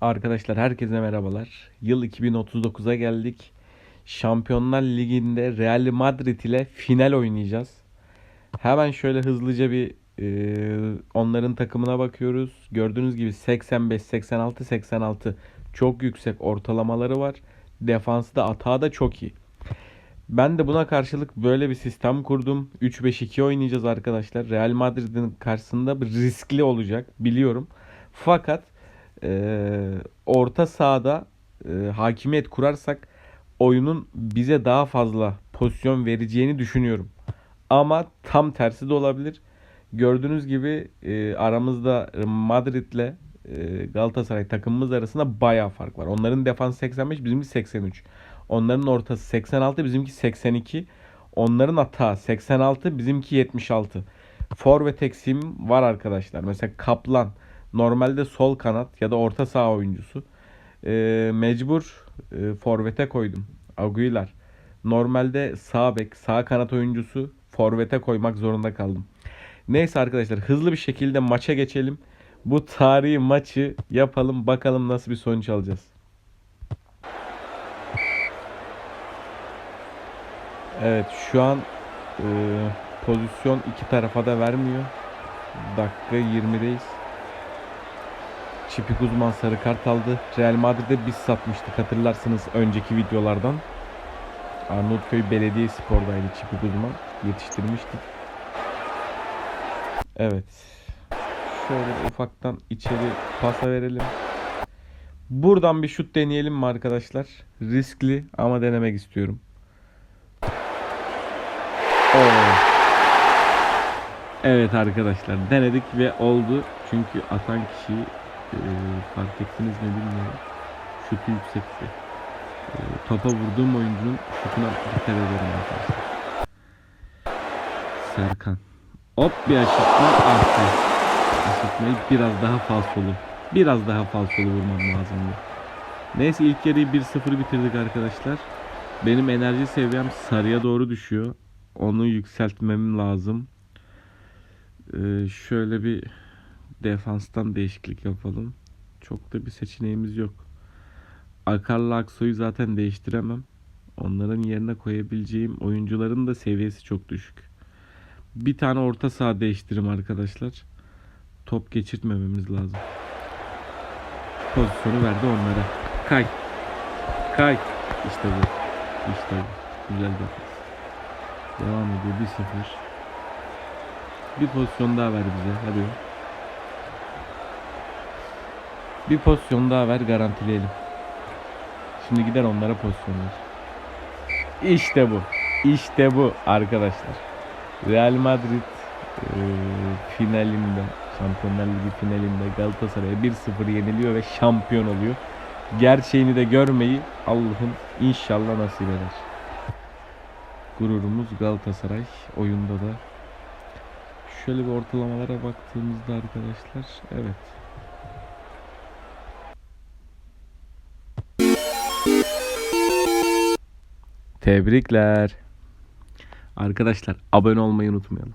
Arkadaşlar herkese merhabalar. Yıl 2039'a geldik. Şampiyonlar Ligi'nde Real Madrid ile final oynayacağız. Hemen şöyle hızlıca bir e, onların takımına bakıyoruz. Gördüğünüz gibi 85, 86, 86 çok yüksek ortalamaları var. Defansı da atağı da çok iyi. Ben de buna karşılık böyle bir sistem kurdum. 3-5-2 oynayacağız arkadaşlar. Real Madrid'in karşısında riskli olacak biliyorum. Fakat e, orta sahada e, hakimiyet kurarsak oyunun bize daha fazla pozisyon vereceğini düşünüyorum. Ama tam tersi de olabilir. Gördüğünüz gibi e, aramızda Madrid'le e, Galatasaray takımımız arasında bayağı fark var. Onların defansı 85, bizimki 83. Onların ortası 86, bizimki 82. Onların atağı 86, bizimki 76. Forvet eksiğim var arkadaşlar. Mesela Kaplan normalde sol kanat ya da orta saha oyuncusu. Ee, mecbur e, forvete koydum. Aguilar. Normalde sağ bek, sağ kanat oyuncusu forvete koymak zorunda kaldım. Neyse arkadaşlar hızlı bir şekilde maça geçelim. Bu tarihi maçı yapalım bakalım nasıl bir sonuç alacağız. Evet şu an e, pozisyon iki tarafa da vermiyor. Dakika 20'deyiz. Çipik uzman sarı kart aldı. Real Madrid'e biz satmıştık hatırlarsınız önceki videolardan. Arnavutköy Belediye Spor'daydı Çipik uzman. Yetiştirmiştik. Evet. Şöyle ufaktan içeri pasa verelim. Buradan bir şut deneyelim mi arkadaşlar? Riskli ama denemek istiyorum. Oo. Evet arkadaşlar denedik ve oldu. Çünkü atan kişiyi e, fark ettiniz mi bilmiyorum. Şutu yüksekti. E, topa vurduğum oyuncunun şutuna dikkat ederim arkadaşlar. Serkan. Hop bir aşırtma. Be. Aşırtmayı biraz daha falsolu. Biraz daha falsolu vurmam lazımdı. Neyse ilk yarıyı 1-0 bitirdik arkadaşlar. Benim enerji seviyem sarıya doğru düşüyor. Onu yükseltmem lazım. Ee, şöyle bir defanstan değişiklik yapalım. Çok da bir seçeneğimiz yok. Akar'la Aksoy'u zaten değiştiremem. Onların yerine koyabileceğim oyuncuların da seviyesi çok düşük. Bir tane orta saha değiştirim arkadaşlar. Top geçirtmememiz lazım. Pozisyonu verdi onlara. Kay. Kay. İşte bu. İşte bu. Güzel defans. Devam ediyor 1-0. Bir pozisyon daha ver bize. Hadi. Bir pozisyon daha ver garantileyelim. Şimdi gider onlara pozisyon ver. İşte bu. İşte bu arkadaşlar. Real Madrid e, finalinde Şampiyonlar Ligi finalinde Galatasaray'a 1-0 yeniliyor ve şampiyon oluyor. Gerçeğini de görmeyi Allah'ım inşallah nasip eder. Gururumuz Galatasaray oyunda da. Şöyle bir ortalamalara baktığımızda arkadaşlar evet. Tebrikler. Arkadaşlar abone olmayı unutmayalım.